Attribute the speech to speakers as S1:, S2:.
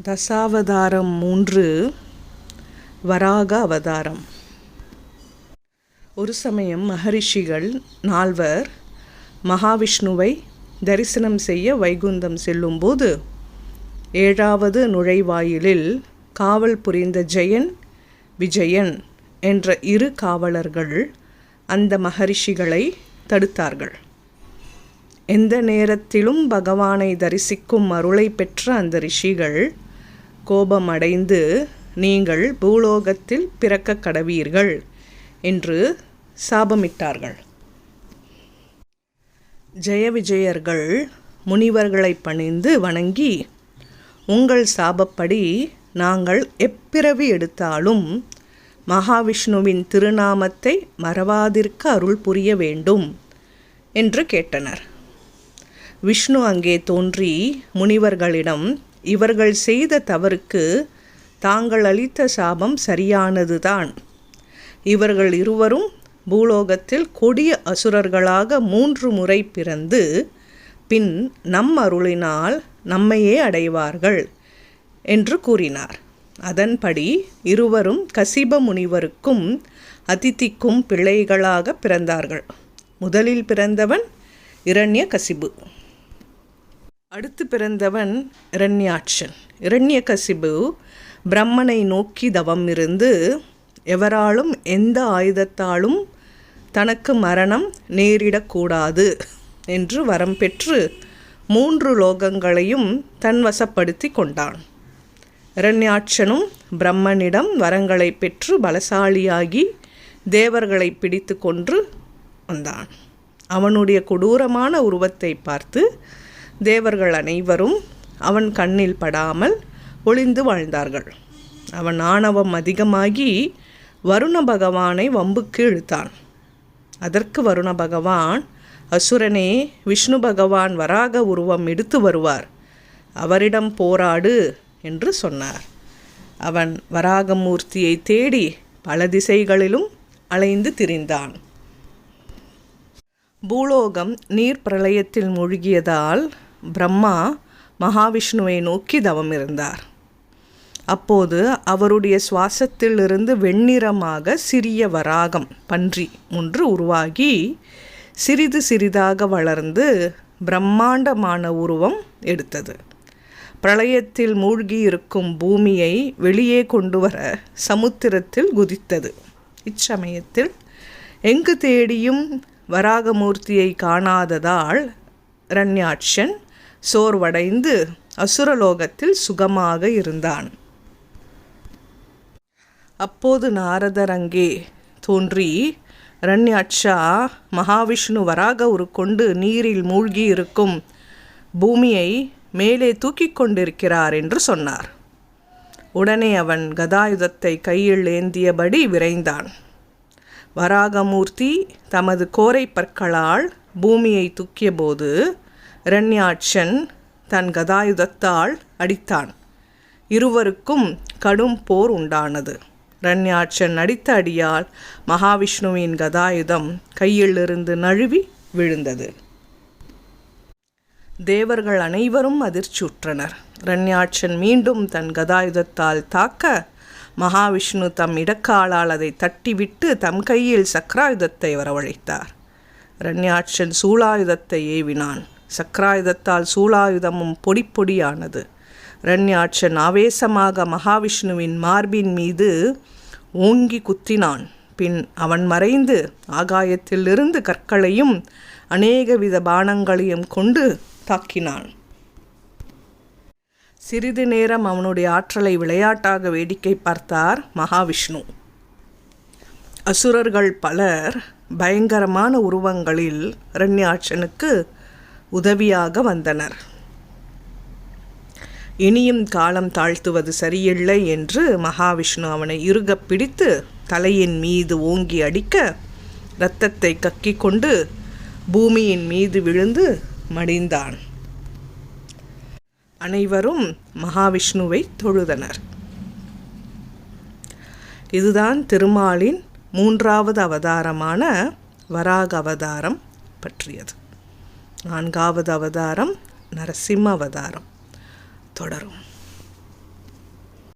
S1: தசாவதாரம் மூன்று வராக அவதாரம். ஒரு சமயம் மகரிஷிகள் நால்வர் மகாவிஷ்ணுவை தரிசனம் செய்ய வைகுந்தம் செல்லும்போது ஏழாவது நுழைவாயிலில் காவல் புரிந்த ஜெயன் விஜயன் என்ற இரு காவலர்கள் அந்த மகரிஷிகளை தடுத்தார்கள். எந்த நேரத்திலும் பகவானை தரிசிக்கும் அருளை பெற்ற அந்த ரிஷிகள் கோபமடைந்து நீங்கள் பூலோகத்தில் பிறக்க கடவீர்கள் என்று சாபமிட்டார்கள். ஜெய விஜயர்கள் முனிவர்களை பணிந்து வணங்கி உங்கள் சாபப்படி நாங்கள் எப்பிறவி எடுத்தாலும் மகாவிஷ்ணுவின் திருநாமத்தை மறவாதிருக்க அருள் புரிய வேண்டும் என்று கேட்டனர். விஷ்ணு அங்கே தோன்றி முனிவர்களிடம் இவர்கள் செய்த தவறுக்கு தாங்கள் அளித்த சாபம் சரியானதுதான். இவர்கள் இருவரும் பூலோகத்தில் கொடிய அசுரர்களாக மூன்று முறை பிறந்து பின் நம் அருளினால் நம்மையே அடைவார்கள் என்று கூறினார். அதன்படி இருவரும் கசிப முனிவருக்கும் அதித்திக்கும் பிள்ளைகளாக பிறந்தார்கள். முதலில் பிறந்தவன் இரண்ய கசிபு அடுத்து பிறந்தவன் இரண்யாட்சன். இரண்யகசிபு பிரம்மனை நோக்கி தவம் இருந்து எவராலும் எந்த ஆயுதத்தாலும் தனக்கு மரணம் நேரிடக்கூடாது என்று வரம் பெற்று மூன்று லோகங்களையும் தன் வசப்படுத்தி கொண்டான். இரண்யாட்சனும் பிரம்மனிடம் வரங்களை பெற்று பலசாலியாகி தேவர்களை பிடித்து கொன்று வந்தான். அவனுடைய கொடூரமான உருவத்தை பார்த்து தேவர்கள் அனைவரும் அவன் கண்ணில் படாமல் ஒளிந்து வாழ்ந்தார்கள். அவன் ஆணவம் அதிகமாகி வருண பகவானை வம்புக்கு இழுத்தான். அதற்கு வருண பகவான் அசுரனே விஷ்ணு பகவான் வராக உருவம் எடுத்து வருவார். அவரிடம் போராடு என்று சொன்னார். அவன் வராகமூர்த்தியை தேடி பல திசைகளிலும் அலைந்து திரிந்தான். பூலோகம் நீர் பிரளயத்தில் மூழ்கியதால் பிரம்மா மகாவிஷ்ணுவை நோக்கி தவம் இருந்தார் அப்போது அவருடைய சுவாசத்திலிருந்து வெண்ணிறமாக சிறிய வராகம் பன்றி ஒன்று உருவாகி சிறிது சிறிதாக வளர்ந்து பிரம்மாண்டமான உருவம் எடுத்தது. பிரளயத்தில் மூழ்கி இருக்கும் பூமியை வெளியே கொண்டு வர சமுத்திரத்தில் குதித்தது. இச்சமயத்தில் எங்கு தேடியும் வராகமூர்த்தியை காணாததால் ரண்யாட்சன் சோர்வடைந்து அசுரலோகத்தில் சுகமாக இருந்தான். அப்போது நாரதர் அங்கே தோன்றி ரண்யாட்சா மகாவிஷ்ணு வராக உருக்கொண்டு நீரில் மூழ்கி இருக்கும் பூமியை மேலே தூக்கி கொண்டிருக்கிறார் என்று சொன்னார். உடனே அவன் கதாயுதத்தை கையில் ஏந்தியபடி விரைந்தான். வராகமூர்த்தி தமது கோரை பற்களால் பூமியை தூக்கியபோது ரண்யாட்சன் தன் கதாயுதத்தால் அடித்தான். இருவருக்கும் கடும் போர் உண்டானது. ரண்யாட்சன் அடித்த அடியால் மகாவிஷ்ணுவின் கதாயுதம் கையிலிருந்து நழுவி விழுந்தது. தேவர்கள் அனைவரும் அதிர்ச்சியுற்றனர். ரண்யாட்சன் மீண்டும் தன் கதாயுதத்தால் தாக்க மகாவிஷ்ணு தம் இடக்காலால் அதை தட்டிவிட்டு தம் கையில் சக்கராயுதத்தை வரவழைத்தார். ரண்யாட்சன் சூளாயுதத்தை ஏவினான். சக்கராயுதத்தால் சூளாயுதமும் பொடி பொடியானது. ரண்யாட்சன் ஆவேசமாக மகாவிஷ்ணுவின் மார்பின் மீது ஓங்கி குத்தினான். பின் அவன் மறைந்து ஆகாயத்திலிருந்து கற்களையும் அநேகவித பானங்களையும் கொண்டு தாக்கினான். சிறிது நேரம் அவனுடைய ஆற்றலை விளையாட்டாக வேடிக்கை பார்த்தார் மகாவிஷ்ணு. அசுரர்கள் பலர் பயங்கரமான உருவங்களில் ரண்யாட்சனுக்கு உதவியாக வந்தனர். இனியும் காலம் தாழ்த்துவது சரியில்லை என்று மகாவிஷ்ணு அவனை இறுக பிடித்து தலையின் மீது ஓங்கி அடிக்க இரத்தத்தை கக்கிக் கொண்டு பூமியின் மீது விழுந்து மடிந்தான். அனைவரும் மகாவிஷ்ணுவை தொழுதனர். இதுதான் திருமாலின் மூன்றாவது அவதாரமான வராக அவதாரம் பற்றியது. நான்காவது அவதாரம் நரசிம்ம அவதாரம். தொடரும்.